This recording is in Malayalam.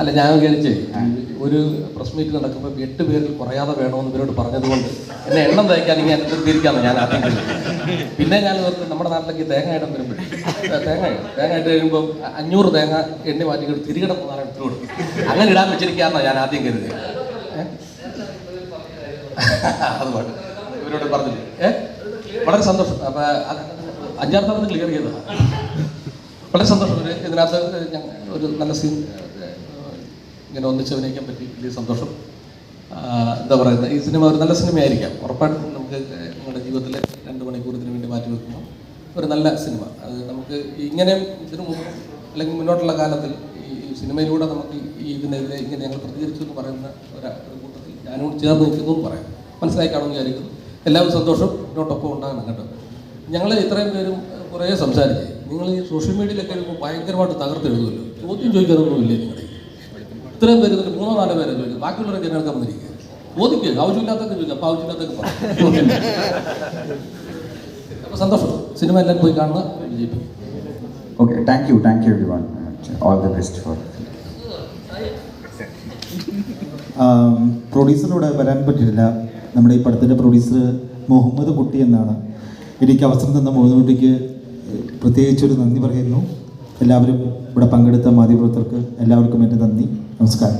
അല്ല ഞാൻ വിചാരിച്ചേ ഒരു പ്രസ് മീറ്റ് നടക്കുമ്പോൾ എട്ട് പേരിൽ കുറയാതെ വേണമെന്ന് ഇവരോട് പറഞ്ഞതുകൊണ്ട് എന്നെ എണ്ണം തയ്ക്കാൻ ഇങ്ങനെ തീർക്കാമെന്ന് ഞാൻ ആദ്യം. പിന്നെ ഞാൻ നമ്മുടെ നാട്ടിലേക്ക് തേങ്ങ ഇടം വരുമ്പോൾ തേങ്ങ. തേങ്ങ ഇട്ട് കഴിയുമ്പോൾ അഞ്ഞൂറ് തേങ്ങ എണ്ണി മാറ്റി തിരികെ പോകാൻ ഇട്ട് കൊടുക്കും. അങ്ങനെ ഇടാൻ വെച്ചിരിക്കാന്നാ ഞാൻ ആദ്യം കരുതി അത് പാട്ട് ഇവരോട് പറഞ്ഞില്ലേ? ഏ വളരെ സന്തോഷം. അപ്പൊ അഞ്ചാറ് തവണ ക്ലിയർ ചെയ്തതാണ് വളരെ സന്തോഷം. ഇതിനകത്ത് ഒരു നല്ല സീൻ ഇങ്ങനെ ഒന്നിച്ച് അഭിനയിക്കാൻ പറ്റി വലിയ സന്തോഷം. എന്താ പറയുന്നത് ഈ സിനിമ ഒരു നല്ല സിനിമയായിരിക്കാം. ഉറപ്പായിട്ടും നമുക്ക് നമ്മുടെ ജീവിതത്തിലെ രണ്ട് മണിക്കൂർ ഇതിനു വേണ്ടി മാറ്റി വെക്കുമ്പോൾ ഒരു നല്ല സിനിമ. അത് നമുക്ക് ഇങ്ങനെ ഇതിനു മുമ്പ് അല്ലെങ്കിൽ മുന്നോട്ടുള്ള കാലത്തിൽ ഈ സിനിമയിലൂടെ നമുക്ക് ഈ ഇതിനെതിരെ ഇങ്ങനെ ഞങ്ങൾ പ്രതികരിച്ചു എന്ന് പറയുന്ന ഒരു കൂട്ടത്തിൽ ഞാനും ചേർന്ന് നിൽക്കുന്നു എന്ന് പറയാം. മനസ്സിലായി കാണുമെന്ന് വിചാരിക്കുന്നു എല്ലാവരും സന്തോഷം. മുന്നോട്ടൊപ്പം ഉണ്ടാകണം കേട്ടോ. ഞങ്ങൾ ഇത്രയും പേരും കുറേ സംസാരിച്ചു. നിങ്ങൾ ഈ സോഷ്യൽ മീഡിയയിലൊക്കെ ഭയങ്കരമായിട്ട് തകർത്തെഴുതുമല്ലോ. ചോദ്യം ചോദിക്കാനൊന്നുമില്ലേ നിങ്ങളുടെ ഇത്രയും പേര് ഇതിൽ മൂന്നോ നാലോ പേരെ ചോദിക്കും. ബാക്കിയുള്ളവരെ ജനങ്ങൾക്ക് വന്നിരിക്കുക ചോദിക്കുക ആവശ്യമില്ലാത്തൊക്കെ ചോദിക്കുക അപ്പോൾ ആവശ്യമില്ലാത്തൊക്കെ പറയാം അപ്പോൾ സന്തോഷം. സിനിമ എല്ലാവരും പോയി കാണുക വിജയിപ്പിക്കും. Okay thank you thank you everyone all the best for പ്രൊഡ്യൂസറിലൂടെ വരാൻ പറ്റിയില്ല നമ്മുടെ ഈ പടത്തിന്റെ പ്രൊഡ്യൂസർ മുഹമ്മദ് കുട്ടി എന്നാണ്. എനിക്ക് അവസരം തന്ന മുഹമ്മദ് കുട്ടിക്ക് പ്രത്യേകിച്ചൊരു നന്ദി പറയുന്നു. എല്ലാവരും ഇവിടെ പങ്കെടുത്ത മാധ്യമപ്രവർത്തകർക്ക് എല്ലാവർക്കും എന്റെ നന്ദി. നമസ്കാരം